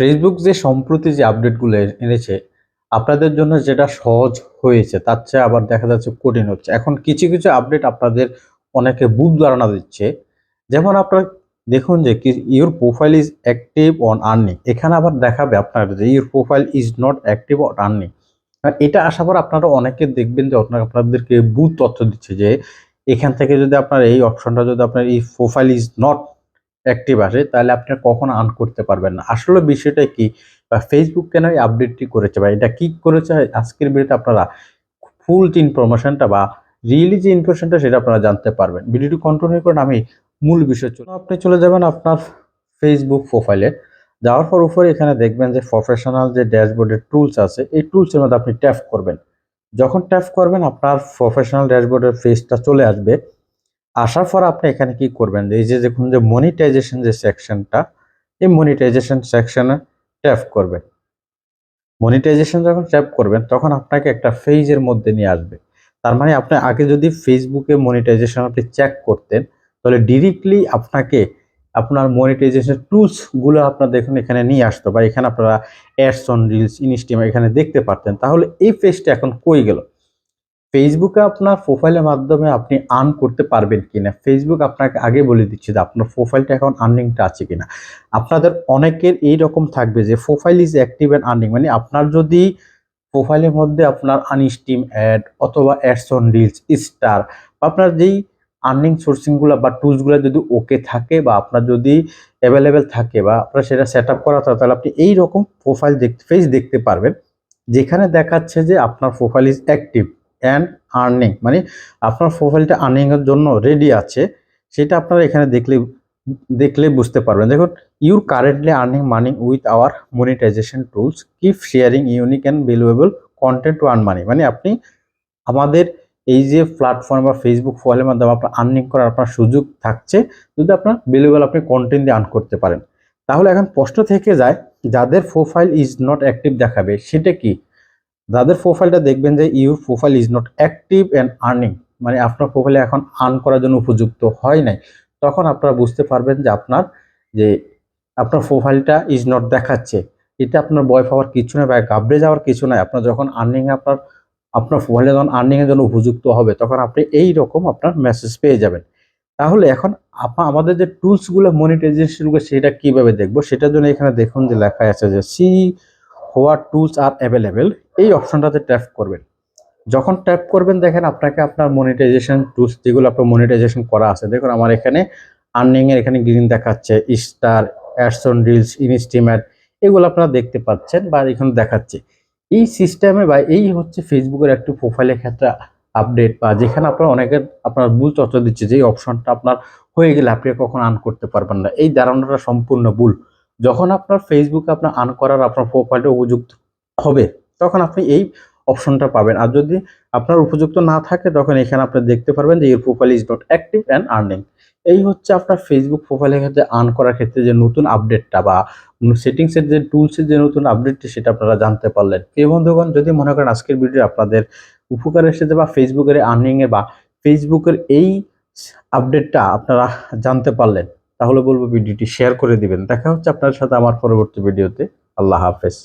Facebook যে সম্প্রতি যে আপডেটগুলো এনেছে, আপনাদের জন্য যেটা সহজ হয়েছে, তার চেয়ে আবার দেখা যাচ্ছে কঠিন হচ্ছে। এখন কিছু কিছু আপডেট আপনাদের অনেকে বুধ ধারণা দিচ্ছে। যেমন আপনার, দেখুন যে your profile is active on earning এখানে আবার দেখাবে আপনার যে your profile is not active on earning এটা আসার পর আপনারা অনেকে দেখবেন যে আপনার, আপনাদেরকে বুথ তথ্য দিচ্ছে যে, এখান থেকে যদি আপনার এই অপশনটা যদি আপনার এই প্রোফাইল ইজ নট অ্যাক্টিভ আসে, তাহলে আপনি কখনো আর্ন করতে পারবেন না। আসলে বিষয়টা কি? বা ফেসবুক কেন এই আপডেটটি করেছে? বা এটা কি করেছে? আজকের ভিডিওতে আপনারা ফুল যে ইনফরমেশনটা বা রিয়েলি যে ইনফরমেশনটা সেটা আপনারা জানতে পারবেন। ভিডিওটি কন্টিনিউ করেন, আমি মূল বিষয় চলে আপনি চলে যাবেন আপনার ফেসবুক প্রোফাইলে যাওয়ার পর উপরে এখানে দেখবেন যে প্রফেশনাল যে ড্যাশবোর্ডের টুলস আছে, এই টুলসের মধ্যে আপনি ট্যাপ করবেন। যখন ট্যাপ করবেন, আপনার প্রফেশনাল ড্যাশবোর্ডের ফেসটা চলে আসবে। আসার পর আপনি এখানে কি করবেন? এই যে দেখুন যে মনিটাইজেশন যে সেকশনটা এই মনিটাইজেশন সেকশনে ট্যাপ করবেন। মনিটাইজেশন যখন ট্যাপ করবেন, তখন আপনাকে একটা ফেজের মধ্যে নিয়ে আসবে। তার মানে আপনি আগে যদি ফেসবুকে মনিটাইজেশন আপনি চেক করতেন, তাহলে ডিরেক্টলি আপনাকে আপনার মনিটাইজেশন টুলসগুলো আপনার দেখুন এখানে নিয়ে আসতো বা এখানে আপনারা অ্যাডস অন রিলস ইনস্টিম এখানে দেখতে পারতেন। তাহলে এই ফেজটা এখন কই গেল? ফেসবুকে আপনার প্রোফাইলের মাধ্যমে আপনি আর্ন করতে পারবেন কিনা? ফেসবুক আপনাকে আগে বলে দিচ্ছে যে আপনার প্রোফাইলটা এখন আর্নিংটা আছে কিনা। আপনাদের অনেকের এই রকম থাকবে যে profile is active and earning মানে আপনার যদি প্রোফাইলের মধ্যে আপনার আনস্টিম অ্যাড অথবা অ্যাডস অন রিলস স্টার বা আপনার যেই আর্নিং সোর্সিংগুলো বা টুলসগুলো যদি ওকে থাকে বা আপনার যদি অ্যাভেলেবেল থাকে বা আপনার সেটা সেট আপ করা তাহলে আপনি এই রকম প্রোফাইল দেখতে ফেস দেখতে পারবেন। যেখানে দেখাচ্ছে যে আপনার profile is active and earning মানে আপনার প্রোফাইলটা আর্নিংয়ের জন্য রেডি আছে, সেটা আপনারা এখানে দেখলে দেখলে বুঝতে পারবেন। দেখুন your currently earning money with our monetization tools keep sharing unique and valuable content to earn money মানে আপনি আমাদের এই যে প্ল্যাটফর্ম বা ফেসবুক ফলের মাধ্যমে আপনার আর্নিং করার আপনার সুযোগ থাকছে, যদি আপনার ভ্যালুয়েবল আপনি কন্টেন্ট দিয়ে আর্ন করতে পারেন। তাহলে এখন প্রশ্ন থেকে যায়, যাদের প্রোফাইল ইজ নট অ্যাক্টিভ দেখাবে, সেটা কি? যাদের প্রোফাইলটা দেখবেন যে your profile is not active and earning মানে আপনার প্রোফাইলে এখন আর্ন করার জন্য উপযুক্ত হয় নাই, তখন আপনারা বুঝতে পারবেন যে আপনার যে আপনার প্রোফাইলটা ইজ নট দেখাচ্ছে। এটা আপনার ভয় পাওয়ার কিছু নয় বা গাবড়ে যাওয়ার কিছু নয় আপনার যখন আর্নিং আপনার আপনার প্রোফাইলে যখন আর্নিংয়ের জন্য উপযুক্ত হবে, তখন আপনি এই রকম আপনার মেসেজ পেয়ে যাবেন। তাহলে এখন আপা, আমাদের যে টুলসগুলো মনিটাইজেশনগুলো সেটা কীভাবে দেখব? সেটার জন্য এখানে দেখুন যে লেখা আছে যে see what tools are available এই অপশনটাতে ট্যাপ করবেন। যখন ট্যাপ করবেন, দেখেন আপনাকে আপনার মনিটাইজেশন টুলস যেগুলো আপনার মনিটাইজেশন করা আছে, দেখুন আমার এখানে আর্নিং এর এখানে গ্রিন দেখাচ্ছে স্টার অ্যাডসন রিলস ইনস্টিমেট এগুলো আপনারা দেখতে পাচ্ছেন বা এখানে দেখাচ্ছে। এই সিস্টেমে বা এই হচ্ছে ফেসবুকের একটি প্রোফাইলের ক্ষেত্রে আপডেট বা যেখানে আপনার অনেকের আপনার ভুল চর্চা দিচ্ছে যে এই অপশনটা আপনার হয়ে গেলে আপনি কখন আর্ন করতে পারবেন না। এই ধারণাটা সম্পূর্ণ ভুল। যখন আপনার ফেসবুকে আপনার আর্ন করার আপনার প্রোফাইলটা উপযুক্ত হবে, তখন আপনি এই অপশনটা পাবেন। আর যদি আপনার উপযুক্ত না থাকে, তখন এখানে আপনি দেখতে পারবেন যে এর profile is not active and earning এই হচ্ছে আপনার ফেসবুক প্রোফাইলের ক্ষেত্রে আর্ন করার ক্ষেত্রে যে নতুন আপডেটটা বা সেটিংসের যে টুলসের যে নতুন আপডেটটি সেটা আপনারা জানতে পারলেন। প্রিয় বন্ধুগণ, যদি মনে করেন আজকের ভিডিও আপনাদের উপকার এসেছে বা ফেসবুকের আর্নিংয়ে বা ফেসবুকের এই আপডেটটা আপনারা জানতে পারলেন তাহলে বলব ভিডিওটি শেয়ার করে দিবেন। দেখা হচ্ছে আপনার সাথে আমার পরবর্তী ভিডিওতে। আল্লাহ হাফেজ।